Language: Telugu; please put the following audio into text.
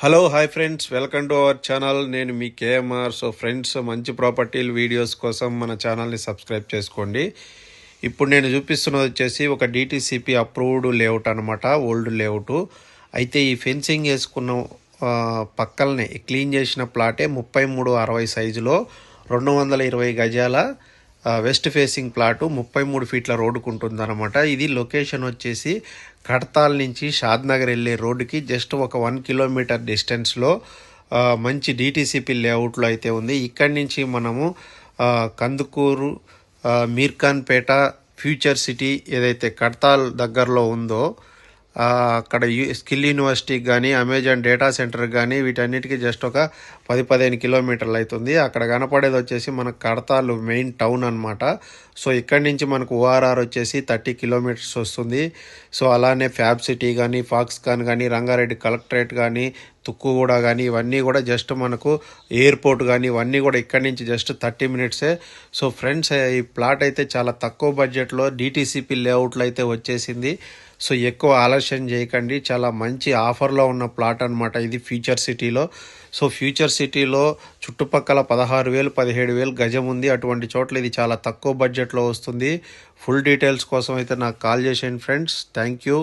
Hello hi friends welcome to our channel నేను మీ కేఎంఆర్ సో ఫ్రెండ్స్ మంచి ప్రాపర్టీలు వీడియోస్ కోసం మన ఛానల్ని సబ్స్క్రైబ్ చేసుకోండి. ఇప్పుడు నేను చూపిస్తున్నది వచ్చేసి ఒక డిటీసీపీ అప్రూవ్డ్ లేఅవుట్ అనమాట ఓల్డ్ లేఅవుట్ అయితే ఈ ఫెన్సింగ్ వేసుకున్న పక్కల్నే పక్కలనే క్లీన్ చేసిన ప్లాటే ముప్పై మూడు అరవై సైజులో రెండు వందల ఇరవై గజాల వెస్ట్ ఫేసింగ్ ప్లాటు ముప్పై మూడు ఫీట్ల రోడ్డుకు ఉంటుందన్నమాట ఇది లొకేషన్ వచ్చేసి కడతాల్ నుంచి షాద్నగర్ వెళ్ళే రోడ్డుకి జస్ట్ ఒక వన్ కిలోమీటర్ డిస్టెన్స్లో మంచి డిటీసీపీ లేఅవుట్లో అయితే ఉంది. ఇక్కడి నుంచి మనము కందుకూరు మీర్ఖాన్పేట ఫ్యూచర్ సిటీ ఏదైతే కడతాల్ దగ్గరలో ఉందో అక్కడ స్కిల్ యూనివర్సిటీకి కానీ అమెజాన్ డేటా సెంటర్కి కానీ వీటన్నిటికీ జస్ట్ ఒక పది పదిహేను కిలోమీటర్లు అవుతుంది అక్కడ కనపడేది వచ్చేసి మనకు కడతాలు మెయిన్ టౌన్ అనమాట సో ఇక్కడి నుంచి మనకు ఓఆర్ఆర్ వచ్చేసి థర్టీ కిలోమీటర్స్ వస్తుంది. సో అలానే ఫ్యాబ్ సిటీ కానీ ఫాక్స్కాన్ కానీ రంగారెడ్డి కలెక్టరేట్ కానీ తుక్కుగూడ కానీ ఇవన్నీ కూడా జస్ట్ మనకు ఎయిర్పోర్ట్ కానీ ఇవన్నీ కూడా ఇక్కడి నుంచి జస్ట్ థర్టీ మినిట్సే సో ఫ్రెండ్స్ ఈ ప్లాట్ అయితే చాలా తక్కువ బడ్జెట్లో డిటీసీపీ లేఅవుట్లో అయితే వచ్చేసింది. సో ఎక్కువ ఆలస్యం చేయకండి. చాలా మంచి ఆఫర్లో ఉన్న ప్లాట్ అనమాట ఇది ఫ్యూచర్ సిటీలో సో ఫ్యూచర్ సిటీలో చుట్టుపక్కల పదహారు వేలు పదిహేడు వేలు గజం ఉంది. అటువంటి చోట్ల ఇది చాలా తక్కువ బడ్జెట్లో వస్తుంది. ఫుల్ డీటెయిల్స్ కోసం అయితే నాకు కాల్ చేసేయండి ఫ్రెండ్స్ థ్యాంక్ యూ